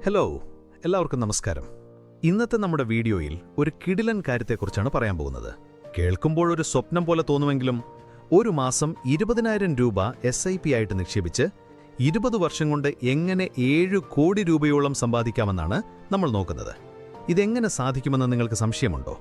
Hello എല്ലാവർക്കും നമസ്കാരം. ഇന്നത്തെ നമ്മുടെ വീഡിയോയിൽ ഒരു കിടിലൻ കാര്യത്തെക്കുറിച്ചാണ് പറയാൻ പോകുന്നത്. കേൾക്കുമ്പോൾ ഒരു സ്വപ്നം പോലെ തോന്നുമെങ്കിലും ഒരു മാസം ഇരുപതിനായിരം രൂപ എസ് ഐ പി ആയിട്ട് നിക്ഷേപിച്ച് ഇരുപത് വർഷം കൊണ്ട് എങ്ങനെ ഏഴ് കോടി രൂപയോളം സമ്പാദിക്കാമെന്നാണ് നമ്മൾ നോക്കുന്നത്. ഇതെങ്ങനെ സാധിക്കുമെന്ന് നിങ്ങൾക്ക് സംശയമുണ്ടോ?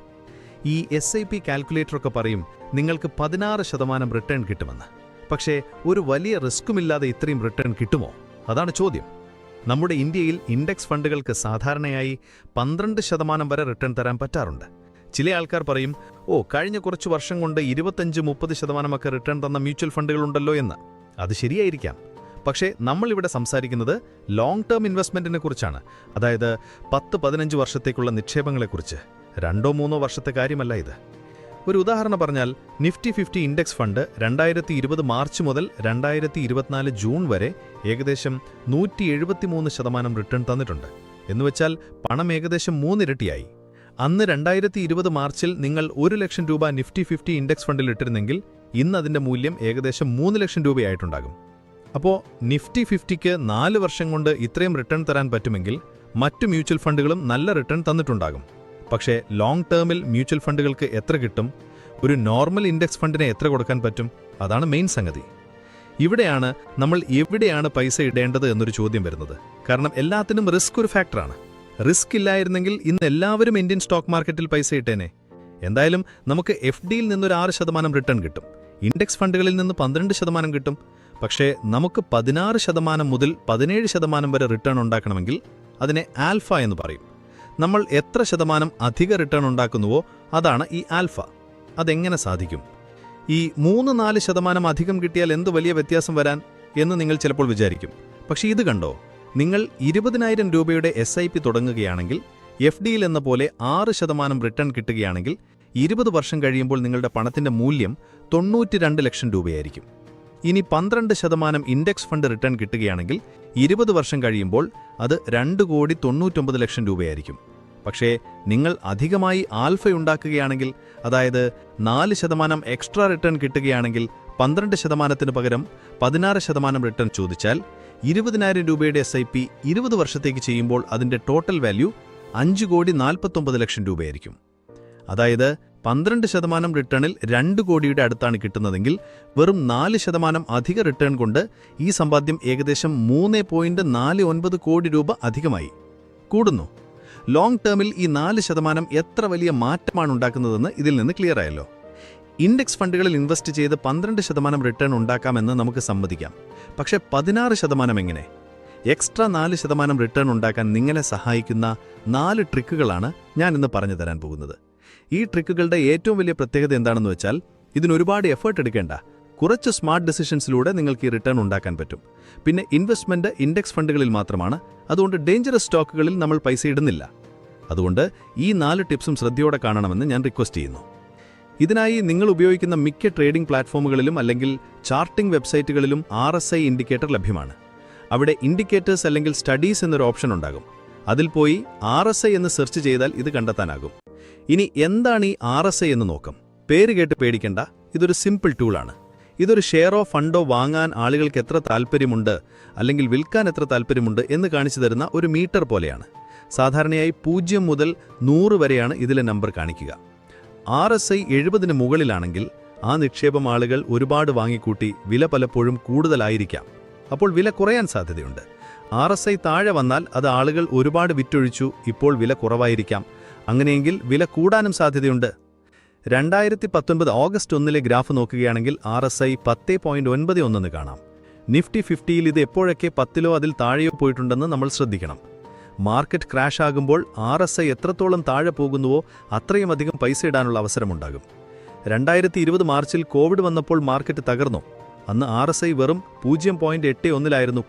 ഈ എസ് ഐ പി കാൽക്കുലേറ്ററൊക്കെ പറയും നിങ്ങൾക്ക് പതിനാറ് ശതമാനം റിട്ടേൺ കിട്ടുമെന്ന്. പക്ഷേ ഒരു വലിയ റിസ്ക്കുമില്ലാതെ ഇത്രയും റിട്ടേൺ കിട്ടുമോ? അതാണ് ചോദ്യം. നമ്മുടെ ഇന്ത്യയിൽ ഇൻഡെക്സ് ഫണ്ടുകൾക്ക് സാധാരണയായി പന്ത്രണ്ട് ശതമാനം വരെ റിട്ടേൺ തരാൻ പറ്റാറുണ്ട്. ചില ആൾക്കാർ പറയും ഓ കഴിഞ്ഞ കുറച്ച് വർഷം കൊണ്ട് ഇരുപത്തഞ്ച് മുപ്പത് ശതമാനമൊക്കെ റിട്ടേൺ തന്ന മ്യൂച്വൽ ഫണ്ടുകളുണ്ടല്ലോ എന്ന്. അത് ശരിയായിരിക്കാം. പക്ഷേ നമ്മളിവിടെ സംസാരിക്കുന്നത് ലോങ് ടേം ഇൻവെസ്റ്റ്മെന്റിനെ കുറിച്ചാണ്. അതായത് പത്ത് പതിനഞ്ച് വർഷത്തേക്കുള്ള നിക്ഷേപങ്ങളെക്കുറിച്ച്. രണ്ടോ മൂന്നോ വർഷത്തെ കാര്യമല്ല ഇത്. ഒരു ഉദാഹരണം പറഞ്ഞാൽ നിഫ്റ്റി ഫിഫ്റ്റി ഇൻഡെക്സ് ഫണ്ട് രണ്ടായിരത്തി ഇരുപത് മാർച്ച് മുതൽ രണ്ടായിരത്തി ഇരുപത്തിനാല് ജൂൺ വരെ ഏകദേശം നൂറ്റി എഴുപത്തിമൂന്ന് ശതമാനം റിട്ടേൺ തന്നിട്ടുണ്ട്. എന്നുവെച്ചാൽ പണം ഏകദേശം മൂന്നിരട്ടിയായി. അന്ന് രണ്ടായിരത്തി ഇരുപത് മാർച്ചിൽ നിങ്ങൾ ഒരു ലക്ഷം രൂപ നിഫ്റ്റി ഫിഫ്റ്റി ഇൻഡെക്സ് ഫണ്ടിൽ ഇട്ടിരുന്നെങ്കിൽ ഇന്ന് അതിന്റെ മൂല്യം ഏകദേശം മൂന്ന് ലക്ഷം രൂപയായിട്ടുണ്ടാകും. അപ്പോൾ നിഫ്റ്റി ഫിഫ്റ്റിക്ക് നാല് വർഷം കൊണ്ട് ഇത്രയും റിട്ടേൺ തരാൻ പറ്റുമെങ്കിൽ മറ്റു മ്യൂച്വൽ ഫണ്ടുകളും നല്ല റിട്ടേൺ തന്നിട്ടുണ്ടാകും. പക്ഷേ ലോങ് ടേമിൽ മ്യൂച്വൽ ഫണ്ടുകൾക്ക് എത്ര കിട്ടും? ഒരു നോർമൽ ഇൻഡെക്സ് ഫണ്ടിനെ എത്ര കൊടുക്കാൻ പറ്റും? അതാണ് മെയിൻ സംഗതി. ഇവിടെയാണ് നമ്മൾ എവിടെയാണ് പൈസ ഇടേണ്ടത് എന്നൊരു ചോദ്യം വരുന്നത്. കാരണം എല്ലാത്തിനും റിസ്ക് ഒരു ഫാക്ടറാണ് റിസ്ക് ഇല്ലായിരുന്നെങ്കിൽ ഇന്ന് എല്ലാവരും ഇന്ത്യൻ സ്റ്റോക്ക് മാർക്കറ്റിൽ പൈസ ഇട്ടേനെ. എന്തായാലും നമുക്ക് എഫ് ഡിയിൽ നിന്നൊരു ആറ് ശതമാനം റിട്ടേൺ കിട്ടും. ഇൻഡെക്സ് ഫണ്ടുകളിൽ നിന്ന് പന്ത്രണ്ട് ശതമാനം കിട്ടും. പക്ഷേ നമുക്ക് പതിനാറ് ശതമാനം മുതൽ പതിനേഴ് ശതമാനം വരെ റിട്ടേൺ ഉണ്ടാക്കണമെങ്കിൽ അതിനെ ആൽഫ എന്ന് പറയും. നമ്മൾ എത്ര ശതമാനം അധിക റിട്ടേൺ ഉണ്ടാക്കുന്നുവോ അതാണ് ഈ ആൽഫ. അതെങ്ങനെ സാധിക്കും? ഈ മൂന്ന് നാല് ശതമാനം അധികം കിട്ടിയാൽ എന്ത് വലിയ വ്യത്യാസം വരാൻ? എന്ന് നിങ്ങൾ ചിലപ്പോൾ വിചാരിക്കും. പക്ഷേ ഇത് കണ്ടോ? നിങ്ങൾ ഇരുപതിനായിരം രൂപയുടെ എസ് ഐ പി തുടങ്ങുകയാണെങ്കിൽ എഫ് ഡിയിൽ എന്ന പോലെ ആറ് ശതമാനം റിട്ടേൺ കിട്ടുകയാണെങ്കിൽ ഇരുപത് വർഷം കഴിയുമ്പോൾ നിങ്ങളുടെ പണത്തിന്റെ മൂല്യം തൊണ്ണൂറ്റിരണ്ട് ലക്ഷം രൂപയായിരിക്കും. ഇനി പന്ത്രണ്ട് ശതമാനം ഇൻഡെക്സ് ഫണ്ട് റിട്ടേൺ കിട്ടുകയാണെങ്കിൽ ഇരുപത് വർഷം കഴിയുമ്പോൾ അത് രണ്ട് കോടി തൊണ്ണൂറ്റൊമ്പത് ലക്ഷം രൂപയായിരിക്കും. പക്ഷേ നിങ്ങൾ അധികമായി ആൽഫയുണ്ടാക്കുകയാണെങ്കിൽ അതായത് നാല് ശതമാനം എക്സ്ട്രാ റിട്ടേൺ കിട്ടുകയാണെങ്കിൽ പന്ത്രണ്ട് ശതമാനത്തിന് പകരം പതിനാറ് ശതമാനം റിട്ടേൺ ചോദിച്ചാൽ ഇരുപതിനായിരം രൂപയുടെ എസ് ഐ പി ഇരുപത് വർഷത്തേക്ക് ചെയ്യുമ്പോൾ അതിന്റെ ടോട്ടൽ വാല്യൂ അഞ്ച് കോടി നാൽപ്പത്തൊമ്പത് ലക്ഷം രൂപയായിരിക്കും. അതായത് പന്ത്രണ്ട് ശതമാനം റിട്ടേണിൽ രണ്ട് കോടിയുടെ അടുത്താണ് കിട്ടുന്നതെങ്കിൽ വെറും നാല് ശതമാനം അധിക റിട്ടേൺ കൊണ്ട് ഈ സമ്പാദ്യം ഏകദേശം മൂന്ന് പോയിന്റ് നാല് ഒൻപത് കോടി രൂപ അധികമായി. കൂടുന്നു. ലോങ് ടേമിൽ ഈ നാല് ശതമാനം എത്ര വലിയ മാറ്റമാണ് ഉണ്ടാക്കുന്നതെന്ന് ഇതിൽ നിന്ന് ക്ലിയർ ആയല്ലോ. ഇൻഡെക്സ് ഫണ്ടുകളിൽ ഇൻവെസ്റ്റ് ചെയ്ത് പന്ത്രണ്ട് ശതമാനം റിട്ടേൺ ഉണ്ടാക്കാമെന്ന് നമുക്ക് സമ്മതിക്കാം. പക്ഷേ പതിനാറ് ശതമാനം എങ്ങനെ? എക്സ്ട്രാ നാല് ശതമാനം റിട്ടേൺ ഉണ്ടാക്കാൻ നിങ്ങളെ സഹായിക്കുന്ന നാല് ട്രിക്കുകളാണ് ഞാൻ ഇന്ന് പറഞ്ഞു തരാൻ പോകുന്നത്. ഈ ട്രിക്കുകളുടെ ഏറ്റവും വലിയ പ്രത്യേകത എന്താണെന്ന് വെച്ചാൽ ഇതിനൊരുപാട് എഫേർട്ട് എടുക്കേണ്ട. കുറച്ച് സ്മാർട്ട് ഡെസിഷൻസിലൂടെ നിങ്ങൾക്ക് ഈ റിട്ടേൺ ഉണ്ടാക്കാൻ പറ്റും. പിന്നെ ഇൻവെസ്റ്റ്മെന്റ് ഇൻഡെക്സ് ഫണ്ടുകളിൽ മാത്രമാണ്. അതുകൊണ്ട് ഡേഞ്ചറസ് സ്റ്റോക്കുകളിൽ നമ്മൾ പൈസ ഇടുന്നില്ല. അതുകൊണ്ട് ഈ നാല് ടിപ്സും ശ്രദ്ധയോടെ കാണണമെന്ന് ഞാൻ റിക്വസ്റ്റ് ചെയ്യുന്നു. ഇതിനായി നിങ്ങൾ ഉപയോഗിക്കുന്ന മിക്ക ട്രേഡിംഗ് പ്ലാറ്റ്ഫോമുകളിലും അല്ലെങ്കിൽ ചാർട്ടിംഗ് വെബ്സൈറ്റുകളിലും ആർ എസ് ഐ ഇൻഡിക്കേറ്റർ ലഭ്യമാണ്. അവിടെ ഇൻഡിക്കേറ്റേഴ്സ് അല്ലെങ്കിൽ സ്റ്റഡീസ് എന്നൊരു ഓപ്ഷൻ ഉണ്ടാകും. അതിൽ പോയി ആർ എസ് ഐ എന്ന് സെർച്ച് ചെയ്താൽ ഇത് കണ്ടെത്താനാകും. ഇനി എന്താണ് ഈ ആർ എസ് ഐ എന്ന് നോക്കാം. പേര് കേട്ട് പേടിക്കണ്ട. ഇതൊരു സിമ്പിൾ ടൂളാണ് ഇതൊരു ഷെയറോ ഫണ്ടോ വാങ്ങാൻ ആളുകൾക്ക് എത്ര താൽപ്പര്യമുണ്ട് അല്ലെങ്കിൽ വിൽക്കാൻ എത്ര താൽപ്പര്യമുണ്ട് എന്ന് കാണിച്ചു തരുന്ന ഒരു മീറ്റർ പോലെയാണ്. സാധാരണയായി പൂജ്യം മുതൽ നൂറ് വരെയാണ് ഇതിലെ നമ്പർ കാണിക്കുക. ആർ എസ് ഐ എഴുപതിന് മുകളിലാണെങ്കിൽ ആ നിക്ഷേപം ആളുകൾ ഒരുപാട് വാങ്ങിക്കൂട്ടി വില പലപ്പോഴും കൂടുതലായിരിക്കാം. അപ്പോൾ വില കുറയാൻ സാധ്യതയുണ്ട്. ആർ എസ് ഐ താഴെ വന്നാൽ അത് ആളുകൾ ഒരുപാട് വിറ്റൊഴിച്ചു ഇപ്പോൾ വില കുറവായിരിക്കാം. അങ്ങനെയെങ്കിൽ വില കൂടാനും സാധ്യതയുണ്ട്. രണ്ടായിരത്തി പത്തൊൻപത് ഓഗസ്റ്റ് ഒന്നിലെ ഗ്രാഫ് നോക്കുകയാണെങ്കിൽ ആർ എസ് ഐ പത്ത് പോയിന്റ് ഒൻപത് ഒന്നെന്ന് കാണാം. നിഫ്റ്റി ഫിഫ്റ്റിയിൽ ഇത് എപ്പോഴൊക്കെ പത്തിലോ അതിൽ താഴെയോ പോയിട്ടുണ്ടെന്ന് നമ്മൾ ശ്രദ്ധിക്കണം. മാർക്കറ്റ് ക്രാഷ് ആകുമ്പോൾ ആർ എസ് ഐ എത്രത്തോളം താഴെ പോകുന്നുവോ അത്രയും അധികം പൈസ ഇടാനുള്ള അവസരമുണ്ടാകും. രണ്ടായിരത്തി ഇരുപത് മാർച്ചിൽ കോവിഡ് വന്നപ്പോൾ മാർക്കറ്റ് തകർന്നു. അന്ന് ആർ എസ് ഐ വെറും പൂജ്യം പോയിന്റ് എട്ട് ഒന്നിലായിരുന്നു.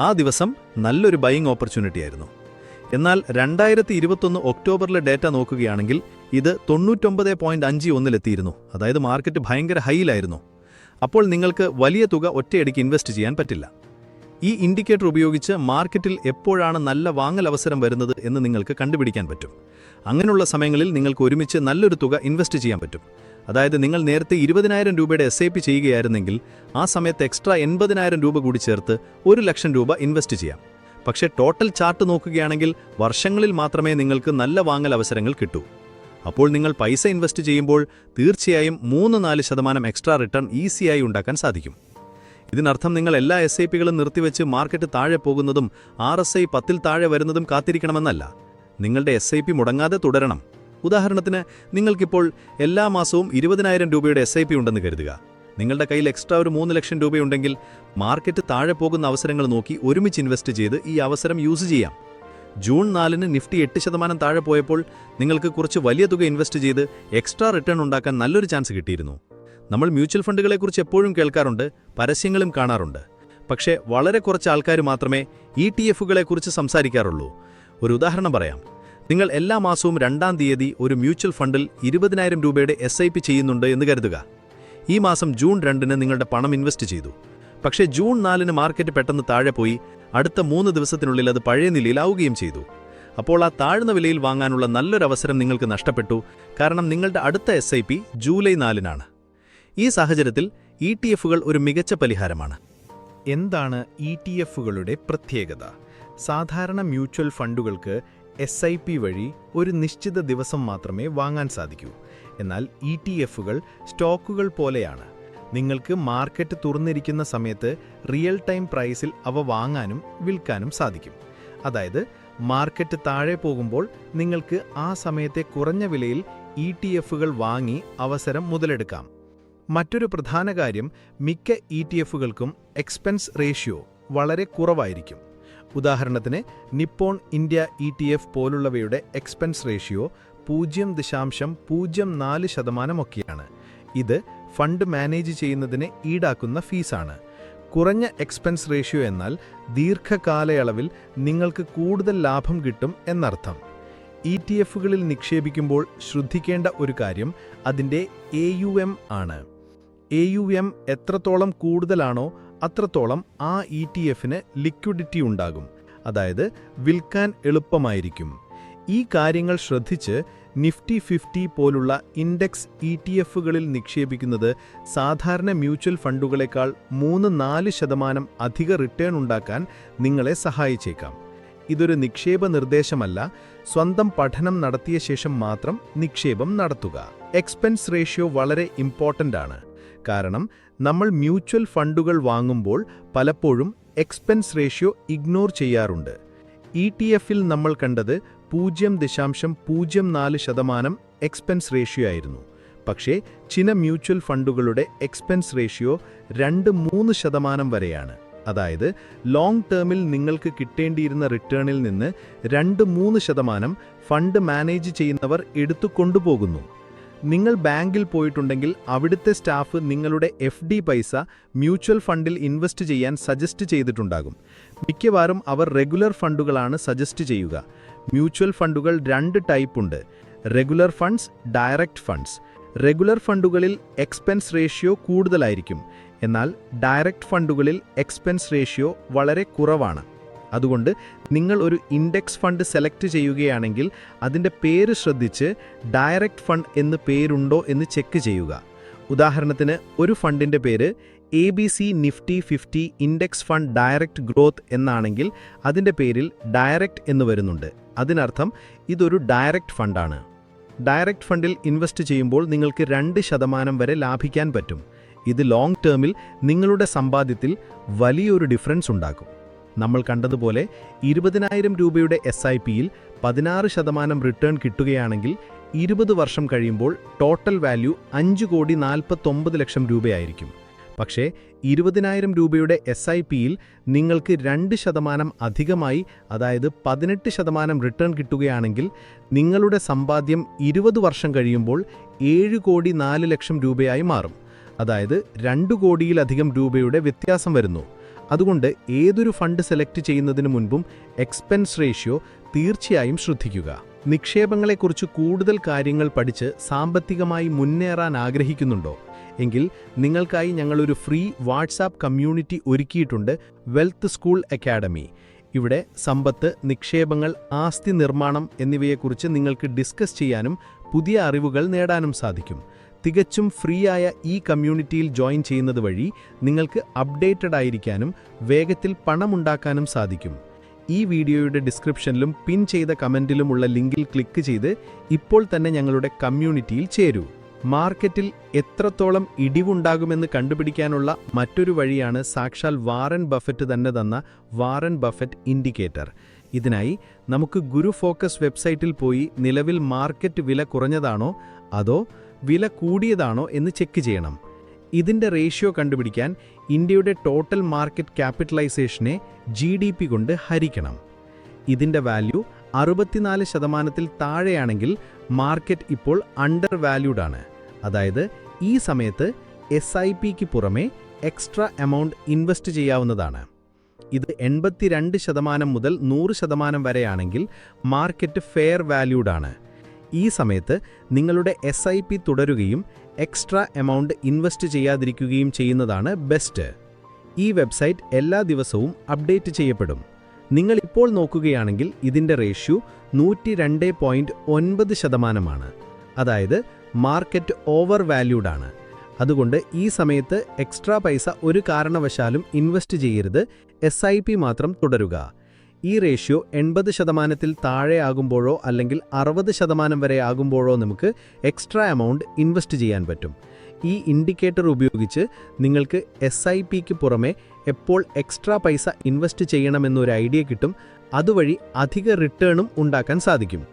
ആ ദിവസം നല്ലൊരു ബൈയിങ് ഓപ്പർച്യൂണിറ്റി ആയിരുന്നു. എന്നാൽ രണ്ടായിരത്തി ഇരുപത്തൊന്ന് ഒക്ടോബറിലെ ഡേറ്റ നോക്കുകയാണെങ്കിൽ ഇത് തൊണ്ണൂറ്റൊമ്പത് പോയിന്റ് അഞ്ച് ഒന്നിലെത്തിയിരുന്നു. അതായത് മാർക്കറ്റ് ഭയങ്കര ഹൈയിലായിരുന്നു. അപ്പോൾ നിങ്ങൾക്ക് വലിയ തുക ഒറ്റയടിക്ക് ഇൻവെസ്റ്റ് ചെയ്യാൻ പറ്റില്ല. ഈ ഇൻഡിക്കേറ്റർ ഉപയോഗിച്ച് മാർക്കറ്റിൽ എപ്പോഴാണ് നല്ല വാങ്ങൽ അവസരം വരുന്നത് എന്ന് നിങ്ങൾക്ക് കണ്ടുപിടിക്കാൻ പറ്റും. അങ്ങനെയുള്ള സമയങ്ങളിൽ നിങ്ങൾക്ക് ഒരുമിച്ച് നല്ലൊരു തുക ഇൻവെസ്റ്റ് ചെയ്യാൻ പറ്റും. അതായത് നിങ്ങൾ നേരത്തെ ഇരുപതിനായിരം രൂപയുടെ എസ് ഐ പി ചെയ്യുകയായിരുന്നെങ്കിൽ ആ സമയത്ത് എക്സ്ട്രാ എൺപതിനായിരം രൂപ കൂടി ചേർത്ത് ഒരു ലക്ഷം രൂപ ഇൻവെസ്റ്റ് ചെയ്യാം. പക്ഷേ ടോട്ടൽ ചാർട്ട് നോക്കുകയാണെങ്കിൽ വർഷങ്ങളിൽ മാത്രമേ നിങ്ങൾക്ക് നല്ല വാങ്ങൽ അവസരങ്ങൾ കിട്ടൂ. അപ്പോൾ നിങ്ങൾ പൈസ ഇൻവെസ്റ്റ് ചെയ്യുമ്പോൾ തീർച്ചയായും മൂന്ന് നാല് ശതമാനം എക്സ്ട്രാ റിട്ടേൺ ഈസിയായി ഉണ്ടാക്കാൻ സാധിക്കും. ഇതിനർത്ഥം നിങ്ങൾ എല്ലാ എസ് ഐ പികളും നിർത്തിവെച്ച് മാർക്കറ്റ് താഴെ പോകുന്നതും ആർ എസ് ഐ പത്തിൽ താഴെ വരുന്നതും കാത്തിരിക്കണമെന്നല്ല. നിങ്ങളുടെ എസ് ഐ പി മുടങ്ങാതെ തുടരണം. ഉദാഹരണത്തിന് നിങ്ങൾക്കിപ്പോൾ എല്ലാ മാസവും ഇരുപതിനായിരം രൂപയുടെ എസ് ഐ പി ഉണ്ടെന്ന് കരുതുക. നിങ്ങളുടെ കയ്യിൽ എക്സ്ട്രാ ഒരു മൂന്ന് ലക്ഷം രൂപയുണ്ടെങ്കിൽ മാർക്കറ്റ് താഴെ പോകുന്ന അവസരങ്ങൾ നോക്കി ഒരുമിച്ച് ഇൻവെസ്റ്റ് ചെയ്ത് ഈ അവസരം യൂസ് ചെയ്യാം. ജൂൺ നാലിന് നിഫ്റ്റി എട്ട് ശതമാനം താഴെ പോയപ്പോൾ നിങ്ങൾക്ക് കുറച്ച് വലിയ തുക ഇൻവെസ്റ്റ് ചെയ്ത് എക്സ്ട്രാ റിട്ടേൺ ഉണ്ടാക്കാൻ നല്ലൊരു ചാൻസ് കിട്ടിയിരുന്നു. നമ്മൾ മ്യൂച്വൽ ഫണ്ടുകളെക്കുറിച്ച് എപ്പോഴും കേൾക്കാറുണ്ട് പരസ്യങ്ങളും കാണാറുണ്ട്. പക്ഷേ വളരെ കുറച്ച് ആൾക്കാർ മാത്രമേ ഇ ടി എഫുകളെക്കുറിച്ച് സംസാരിക്കാറുള്ളൂ. ഒരു ഉദാഹരണം പറയാം. നിങ്ങൾ എല്ലാ മാസവും രണ്ടാം തീയതി ഒരു മ്യൂച്വൽ ഫണ്ടിൽ ഇരുപതിനായിരം രൂപയുടെ എസ് ചെയ്യുന്നുണ്ട് എന്ന് കരുതുക. ഈ മാസം ജൂൺ രണ്ടിന് നിങ്ങളുടെ പണം ഇൻവെസ്റ്റ് ചെയ്തു. പക്ഷേ ജൂൺ നാലിന് മാർക്കറ്റ് പെട്ടെന്ന് താഴെ പോയി അടുത്ത മൂന്ന് ദിവസത്തിനുള്ളിൽ അത് പഴയ നിലയിലാവുകയും ചെയ്തു. അപ്പോൾ ആ താഴ്ന്ന വിലയിൽ വാങ്ങാനുള്ള നല്ലൊരവസരം നിങ്ങൾക്ക് നഷ്ടപ്പെട്ടു. കാരണം നിങ്ങളുടെ അടുത്ത എസ് ജൂലൈ നാലിനാണ്. ഈ സാഹചര്യത്തിൽ ഇ ടി എഫുകൾ ഒരു മികച്ച പരിഹാരമാണ്. എന്താണ് ഇ ടി എഫുകളുടെ പ്രത്യേകത? സാധാരണ മ്യൂച്വൽ ഫണ്ടുകൾക്ക് എസ് ഐ പി വഴി ഒരു നിശ്ചിത ദിവസം മാത്രമേ വാങ്ങാൻ സാധിക്കൂ. എന്നാൽ ഇ ടി എഫുകൾ സ്റ്റോക്കുകൾ പോലെയാണ്. നിങ്ങൾക്ക് മാർക്കറ്റ് തുറന്നിരിക്കുന്ന സമയത്ത് റിയൽ ടൈം പ്രൈസിൽ അവ വാങ്ങാനും വിൽക്കാനും സാധിക്കും. അതായത് മാർക്കറ്റ് താഴെ പോകുമ്പോൾ നിങ്ങൾക്ക് ആ സമയത്തെ കുറഞ്ഞ വിലയിൽ ഇ ടി എഫുകൾ വാങ്ങി അവസരം മുതലെടുക്കാം. മറ്റൊരു പ്രധാന കാര്യം മിക്ക ഇ ടി എഫുകൾക്കും എക്സ്പെൻസ് റേഷ്യോ വളരെ കുറവായിരിക്കും. ഉദാഹരണത്തിന് Nippon India E T F പോലുള്ളവയുടെ expense ratio പൂജ്യം ദശാംശം പൂജ്യം നാല് ശതമാനമൊക്കെയാണ്. ഇത് ഫണ്ട് മാനേജ് ചെയ്യുന്നതിന് ഈടാക്കുന്ന ഫീസാണ്. കുറഞ്ഞ എക്സ്പെൻസ് റേഷ്യോ എന്നാൽ ദീർഘകാലയളവിൽ നിങ്ങൾക്ക് കൂടുതൽ ലാഭം കിട്ടും എന്നർത്ഥം. ഇ ടി എഫുകളിൽ നിക്ഷേപിക്കുമ്പോൾ ശ്രദ്ധിക്കേണ്ട ഒരു കാര്യം അതിന്റെ എ യു എം ആണ്. എ യു എം എത്രത്തോളം കൂടുതലാണോ അത്രത്തോളം ആ ഇ ടി എഫിന് ലിക്വിഡിറ്റി ഉണ്ടാകും. അതായത് വിൽക്കാൻ എളുപ്പമായിരിക്കും. ഈ കാര്യങ്ങൾ ശ്രദ്ധിച്ച് നിഫ്റ്റി ഫിഫ്റ്റി പോലുള്ള ഇൻഡെക്സ് ഇ ടി എഫുകളിൽ നിക്ഷേപിക്കുന്നത് സാധാരണ മ്യൂച്വൽ ഫണ്ടുകളെക്കാൾ മൂന്ന് നാല് ശതമാനം അധിക റിട്ടേൺ ഉണ്ടാക്കാൻ നിങ്ങളെ സഹായിച്ചേക്കാം. ഇതൊരു നിക്ഷേപ നിർദ്ദേശമല്ല സ്വന്തം പഠനം നടത്തിയ ശേഷം മാത്രം നിക്ഷേപം നടത്തുക. എക്സ്പെൻസ് റേഷ്യോ വളരെ ഇമ്പോർട്ടന്റ് ആണ്. കാരണം നമ്മൾ മ്യൂച്വൽ ഫണ്ടുകൾ വാങ്ങുമ്പോൾ പലപ്പോഴും എക്സ്പെൻസ് റേഷ്യോ ഇഗ്നോർ ചെയ്യാറുണ്ട്. ഇ ടി എഫിൽ നമ്മൾ കണ്ടത് പൂജ്യം ദശാംശം പൂജ്യം നാല് ശതമാനം എക്സ്പെൻസ് റേഷ്യോ ആയിരുന്നു. പക്ഷേ ചില മ്യൂച്വൽ ഫണ്ടുകളുടെ എക്സ്പെൻസ് റേഷ്യോ രണ്ട് മൂന്ന് ശതമാനം വരെയാണ്. അതായത് ലോങ് ടേമിൽ നിങ്ങൾക്ക് കിട്ടേണ്ടിയിരുന്ന റിട്ടേണിൽ നിന്ന് രണ്ട് മൂന്ന് ശതമാനം ഫണ്ട് മാനേജ് ചെയ്യുന്നവർ എടുത്തു കൊണ്ടുപോകുന്നു. നിങ്ങൾ ബാങ്കിൽ പോയിട്ടുണ്ടെങ്കിൽ അവിടുത്തെ സ്റ്റാഫ് നിങ്ങളുടെ എഫ് ഡി പൈസ മ്യൂച്വൽ ഫണ്ടിൽ ഇൻവെസ്റ്റ് ചെയ്യാൻ സജസ്റ്റ് ചെയ്തിട്ടുണ്ടാകും. മിക്കവാറും അവർ റെഗുലർ ഫണ്ടുകളാണ് സജസ്റ്റ് ചെയ്യുക. മ്യൂച്വൽ ഫണ്ടുകൾ രണ്ട് ടൈപ്പ് ഉണ്ട്. Regular funds direct funds. Regular ഫണ്ടുകളിൽ expense ratio കൂടുതലായിരിക്കും. എന്നാൽ ഡയറക്റ്റ് ഫണ്ടുകളിൽ എക്സ്പെൻസ് റേഷ്യോ വളരെ കുറവാണ്. അതുകൊണ്ട് നിങ്ങൾ ഒരു ഇൻഡെക്സ് ഫണ്ട് സെലക്ട് ചെയ്യുകയാണെങ്കിൽ അതിന്റെ പേര് ശ്രദ്ധിച്ച് ഡയറക്റ്റ് ഫണ്ട് എന്ന് പേരുണ്ടോ എന്ന് ചെക്ക് ചെയ്യുക. ഉദാഹരണത്തിന് ഒരു ഫണ്ടിന്റെ പേര് A B C nifty fifty index fund direct growth എന്നാണെങ്കിൽ അതിന്റെ പേരിൽ ഡയറക്റ്റ് എന്ന് വരുന്നുണ്ട്. അതിനർത്ഥം ഇതൊരു ഡയറക്റ്റ് ഫണ്ടാണ് ഡയറക്റ്റ് ഫണ്ടിൽ ഇൻവെസ്റ്റ് ചെയ്യുമ്പോൾ നിങ്ങൾക്ക് രണ്ട് ശതമാനം വരെ ലാഭിക്കാൻ പറ്റും. ഇത് ലോങ് ടേമിൽ നിങ്ങളുടെ സമ്പാദ്യത്തിൽ വലിയൊരു ഡിഫറൻസ് ഉണ്ടാക്കും. നമ്മൾ കണ്ടതുപോലെ ഇരുപതിനായിരം രൂപയുടെ എസ് ഐ പിയിൽ പതിനാറ് ശതമാനം റിട്ടേൺ കിട്ടുകയാണെങ്കിൽ ഇരുപത് വർഷം കഴിയുമ്പോൾ ടോട്ടൽ വാല്യൂ അഞ്ച് കോടി നാൽപ്പത്തൊമ്പത് ലക്ഷം രൂപയായിരിക്കും. പക്ഷേ ഇരുപതിനായിരം രൂപയുടെ എസ് ഐ പിയിൽ നിങ്ങൾക്ക് രണ്ട് ശതമാനം അധികമായി അതായത് പതിനെട്ട് ശതമാനം റിട്ടേൺ കിട്ടുകയാണെങ്കിൽ നിങ്ങളുടെ സമ്പാദ്യം ഇരുപത് വർഷം കഴിയുമ്പോൾ ഏഴ് കോടി നാല് ലക്ഷം രൂപയായി മാറും. അതായത് രണ്ട് കോടിയിലധികം രൂപയുടെ വ്യത്യാസം വരുന്നു. അതുകൊണ്ട് ഏതൊരു ഫണ്ട് സെലക്ട് ചെയ്യുന്നതിന് മുൻപും എക്സ്പെൻസ് റേഷ്യോ തീർച്ചയായും ശ്രദ്ധിക്കുക. നിക്ഷേപങ്ങളെക്കുറിച്ച് കൂടുതൽ കാര്യങ്ങൾ പഠിച്ച് സാമ്പത്തികമായി മുന്നേറാൻ ആഗ്രഹിക്കുന്നുണ്ടോ? എങ്കിൽ നിങ്ങൾക്കായി ഞങ്ങളൊരു ഫ്രീ വാട്സാപ്പ് കമ്മ്യൂണിറ്റി ഒരുക്കിയിട്ടുണ്ട് വെൽത്ത് സ്കൂൾ അക്കാഡമി. ഇവിടെ സമ്പത്ത് നിക്ഷേപങ്ങൾ ആസ്തി നിർമ്മാണം എന്നിവയെക്കുറിച്ച് നിങ്ങൾക്ക് ഡിസ്കസ് ചെയ്യാനും പുതിയ അറിവുകൾ നേടാനും സാധിക്കും. തികച്ചും ഫ്രീ ആയ ഈ കമ്മ്യൂണിറ്റിയിൽ ജോയിൻ ചെയ്യുന്നത് വഴി നിങ്ങൾക്ക് അപ്ഡേറ്റഡ് ആയിരിക്കാനും വേഗത്തിൽ പണമുണ്ടാക്കാനും സാധിക്കും. ഈ വീഡിയോയുടെ ഡിസ്ക്രിപ്ഷനിലും പിൻ ചെയ്ത കമന്റിലുമുള്ള ലിങ്കിൽ ക്ലിക്ക് ചെയ്ത് ഇപ്പോൾ തന്നെ ഞങ്ങളുടെ കമ്മ്യൂണിറ്റിയിൽ ചേരൂ. മാർക്കറ്റിൽ എത്രത്തോളം ഇടിവുണ്ടാകുമെന്ന് കണ്ടുപിടിക്കാനുള്ള മറ്റൊരു വഴിയാണ് സാക്ഷാൽ വാറൻ ബഫറ്റ് തന്നെ തന്ന വാറൻ ബഫറ്റ് ഇൻഡിക്കേറ്റർ. ഇതിനായി നമുക്ക് ഗുരു ഫോക്കസ് വെബ്സൈറ്റിൽ പോയി നിലവിൽ മാർക്കറ്റ് വില കുറഞ്ഞതാണോ അതോ വില കൂടിയതാണോ എന്ന് ചെക്ക് ചെയ്യണം. ഇതിന്റെ റേഷ്യോ കണ്ടുപിടിക്കാൻ ഇന്ത്യയുടെ ടോട്ടൽ മാർക്കറ്റ് ക്യാപിറ്റലൈസേഷനെ ജി ഡി പി കൊണ്ട് ഹരിക്കണം. ഇതിന്റെ വാല്യൂ അറുപത്തിനാല് ശതമാനത്തിൽ താഴെയാണെങ്കിൽ മാർക്കറ്റ് ഇപ്പോൾ അണ്ടർ വാല്യൂഡാണ് അതായത് ഈ സമയത്ത് എസ് ഐ പിക്ക് പുറമെ എക്സ്ട്രാ എമൗണ്ട് ഇൻവെസ്റ്റ് ചെയ്യാവുന്നതാണ്. ഇത് എൺപത്തിരണ്ട് ശതമാനം മുതൽ നൂറ് ശതമാനം വരെയാണെങ്കിൽ മാർക്കറ്റ് ഫെയർ വാല്യൂഡാണ് ഈ സമയത്ത് നിങ്ങളുടെ എസ് ഐ പി തുടരുകയും എക്സ്ട്രാ എമൗണ്ട് ഇൻവെസ്റ്റ് ചെയ്യാതിരിക്കുകയും ചെയ്യുന്നതാണ് ബെസ്റ്റ് ഈ വെബ്സൈറ്റ് എല്ലാ ദിവസവും അപ്ഡേറ്റ് ചെയ്യപ്പെടും. നിങ്ങൾ ഇപ്പോൾ നോക്കുകയാണെങ്കിൽ ഇതിന്റെ റേഷ്യോ നൂറ്റി രണ്ട് പോയിന്റ് ഒൻപത് ശതമാനമാണ്. അതായത് മാർക്കറ്റ് ഓവർ വാല്യൂഡ് ആണ്. അതുകൊണ്ട് ഈ സമയത്ത് എക്സ്ട്രാ പൈസ ഒരു കാരണവശാലും ഇൻവെസ്റ്റ് ചെയ്യരുത്. എസ് ഐ പി മാത്രം തുടരുക. ഈ റേഷ്യോ എൺപത് ശതമാനത്തിൽ താഴെ ആകുമ്പോഴോ അല്ലെങ്കിൽ അറുപത് ശതമാനം വരെ ആകുമ്പോഴോ നമുക്ക് എക്സ്ട്രാ എമൗണ്ട് ഇൻവെസ്റ്റ് ചെയ്യാൻ പറ്റും. ഈ ഇൻഡിക്കേറ്റർ ഉപയോഗിച്ച് നിങ്ങൾക്ക് എസ് ഐ പിക്ക് പുറമെ എപ്പോൾ എക്സ്ട്രാ പൈസ ഇൻവെസ്റ്റ് ചെയ്യണമെന്നൊരു ഐഡിയ കിട്ടും. അതുവഴി അധിക റിട്ടേണും ഉണ്ടാക്കാൻ സാധിക്കും.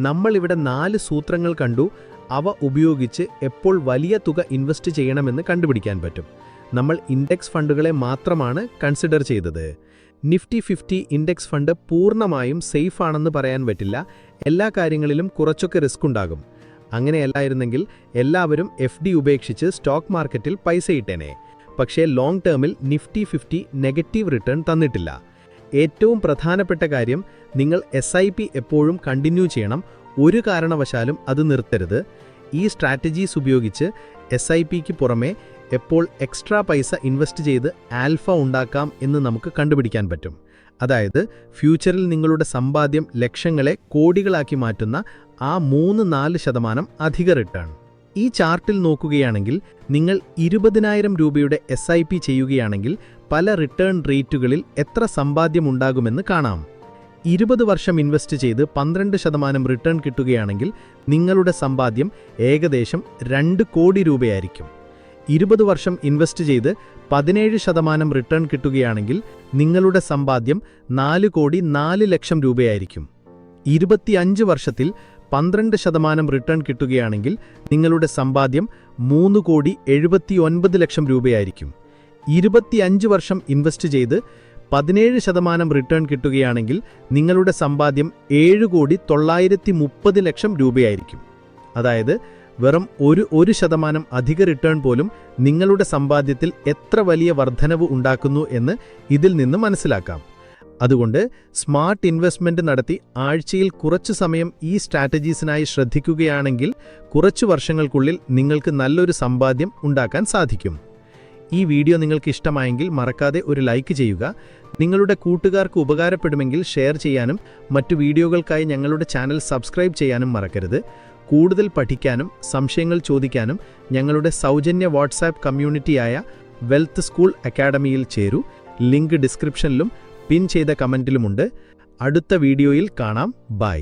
നമ്മളിവിടെ നാല് സൂത്രങ്ങൾ കണ്ടു. അവ ഉപയോഗിച്ച് എപ്പോൾ വലിയ തുക ഇൻവെസ്റ്റ് ചെയ്യണമെന്ന് കണ്ടുപിടിക്കാൻ പറ്റും. നമ്മൾ ഇൻഡെക്സ് ഫണ്ടുകളെ മാത്രമാണ് കൺസിഡർ ചെയ്തത്. നിഫ്റ്റി ഫിഫ്റ്റി ഇൻഡെക്സ് ഫണ്ട് പൂർണമായും സേഫ് ആണെന്ന് പറയാൻ പറ്റില്ല. എല്ലാ കാര്യങ്ങളിലും കുറച്ചൊക്കെ റിസ്ക് ഉണ്ടാകും. അങ്ങനെയല്ലായിരുന്നെങ്കിൽ എല്ലാവരും എഫ് ഡി ഉപേക്ഷിച്ച് സ്റ്റോക്ക് മാർക്കറ്റിൽ പൈസ ഇട്ടേനെ. പക്ഷേ ലോങ് ടേമിൽ നിഫ്റ്റി ഫിഫ്റ്റി നെഗറ്റീവ് റിട്ടേൺ തന്നിട്ടില്ല. ഏറ്റവും പ്രധാനപ്പെട്ട കാര്യം നിങ്ങൾ എസ് എപ്പോഴും കണ്ടിന്യൂ ചെയ്യണം. ഒരു കാരണവശാലും അത് നിർത്തരുത്. ഈ സ്ട്രാറ്റജീസ് ഉപയോഗിച്ച് എസ് ഐ പിക്ക് പുറമെ എപ്പോൾ എക്സ്ട്രാ പൈസ ഇൻവെസ്റ്റ് ചെയ്ത് ആൽഫ ഉണ്ടാക്കാം എന്ന് നമുക്ക് കണ്ടുപിടിക്കാൻ പറ്റും. അതായത് ഫ്യൂച്ചറിൽ നിങ്ങളുടെ സമ്പാദ്യം ലക്ഷങ്ങളെ കോടികളാക്കി മാറ്റുന്ന ആ മൂന്ന് നാല് ശതമാനം അധിക റിട്ടേൺ ഈ ചാർട്ടിൽ നോക്കുകയാണെങ്കിൽ നിങ്ങൾ ഇരുപതിനായിരം രൂപയുടെ എസ് ചെയ്യുകയാണെങ്കിൽ പല റിട്ടേൺ റേറ്റുകളിൽ എത്ര സമ്പാദ്യമുണ്ടാകുമെന്ന് കാണാം. ഇരുപത് വർഷം ഇൻവെസ്റ്റ് ചെയ്ത് പന്ത്രണ്ട് ശതമാനം റിട്ടേൺ കിട്ടുകയാണെങ്കിൽ നിങ്ങളുടെ സമ്പാദ്യം ഏകദേശം രണ്ട് കോടി രൂപയായിരിക്കും. ഇരുപത് വർഷം ഇൻവെസ്റ്റ് ചെയ്ത് പതിനേഴ് ശതമാനം റിട്ടേൺ കിട്ടുകയാണെങ്കിൽ നിങ്ങളുടെ സമ്പാദ്യം നാല് കോടി നാല് ലക്ഷം രൂപയായിരിക്കും. ഇരുപത്തിയഞ്ച് വർഷത്തിൽ പന്ത്രണ്ട് ശതമാനം റിട്ടേൺ കിട്ടുകയാണെങ്കിൽ നിങ്ങളുടെ സമ്പാദ്യം മൂന്ന് കോടി എഴുപത്തിയൊൻപത് ലക്ഷം രൂപയായിരിക്കും. ഇരുപത്തിയഞ്ച് വർഷം ഇൻവെസ്റ്റ് ചെയ്ത് പതിനേഴ് ശതമാനം റിട്ടേൺ കിട്ടുകയാണെങ്കിൽ നിങ്ങളുടെ സമ്പാദ്യം ഏഴ് കോടി തൊള്ളായിരത്തി മുപ്പത് ലക്ഷം രൂപയായിരിക്കും. അതായത് വെറും ഒരു ഒരു ശതമാനം അധിക റിട്ടേൺ പോലും നിങ്ങളുടെ സമ്പാദ്യത്തിൽ എത്ര വലിയ വർധനവ് ഉണ്ടാക്കുന്നു എന്ന് ഇതിൽ നിന്ന് മനസ്സിലാക്കാം. അതുകൊണ്ട് സ്മാർട്ട് ഇൻവെസ്റ്റ്മെന്റ് നടത്തി ആഴ്ചയിൽ കുറച്ചു സമയം ഈ സ്ട്രാറ്റജീസിനായി ശ്രദ്ധിക്കുകയാണെങ്കിൽ കുറച്ചു വർഷങ്ങൾക്കുള്ളിൽ നിങ്ങൾക്ക് നല്ലൊരു സമ്പാദ്യം ഉണ്ടാക്കാൻ സാധിക്കും. ഈ വീഡിയോ നിങ്ങൾക്ക് ഇഷ്ടമായെങ്കിൽ മറക്കാതെ ഒരു ലൈക്ക് ചെയ്യുക. നിങ്ങളുടെ കൂട്ടുകാർക്ക് ഉപകാരപ്പെടുമെങ്കിൽ ഷെയർ ചെയ്യാനും മറ്റു വീഡിയോകൾക്കായി ഞങ്ങളുടെ ചാനൽ സബ്സ്ക്രൈബ് ചെയ്യാനും മറക്കരുത്. കൂടുതൽ പഠിക്കാനും സംശയങ്ങൾ ചോദിക്കാനും ഞങ്ങളുടെ സൗജന്യ വാട്സാപ്പ് കമ്മ്യൂണിറ്റിയായ വെൽത്ത് സ്കൂൾ അക്കാഡമിയിൽ ചേരൂ. ലിങ്ക് ഡിസ്ക്രിപ്ഷനിലും പിൻ ചെയ്ത കമന്റിലുമുണ്ട് അടുത്ത വീഡിയോയിൽ കാണാം. ബൈ.